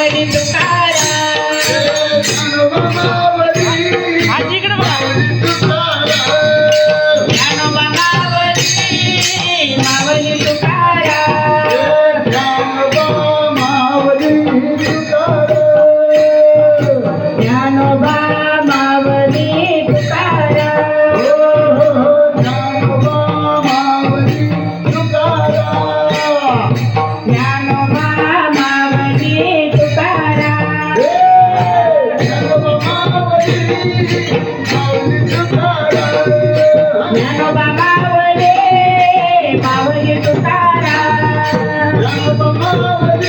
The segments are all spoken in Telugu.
मावळी तुकारा आजी इकडे बघा मावळी तुकारा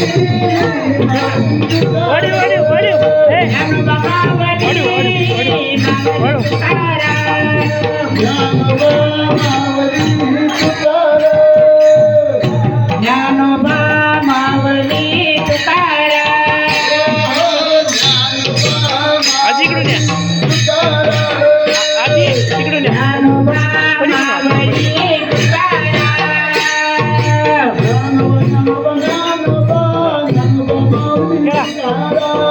Thank you. Mama,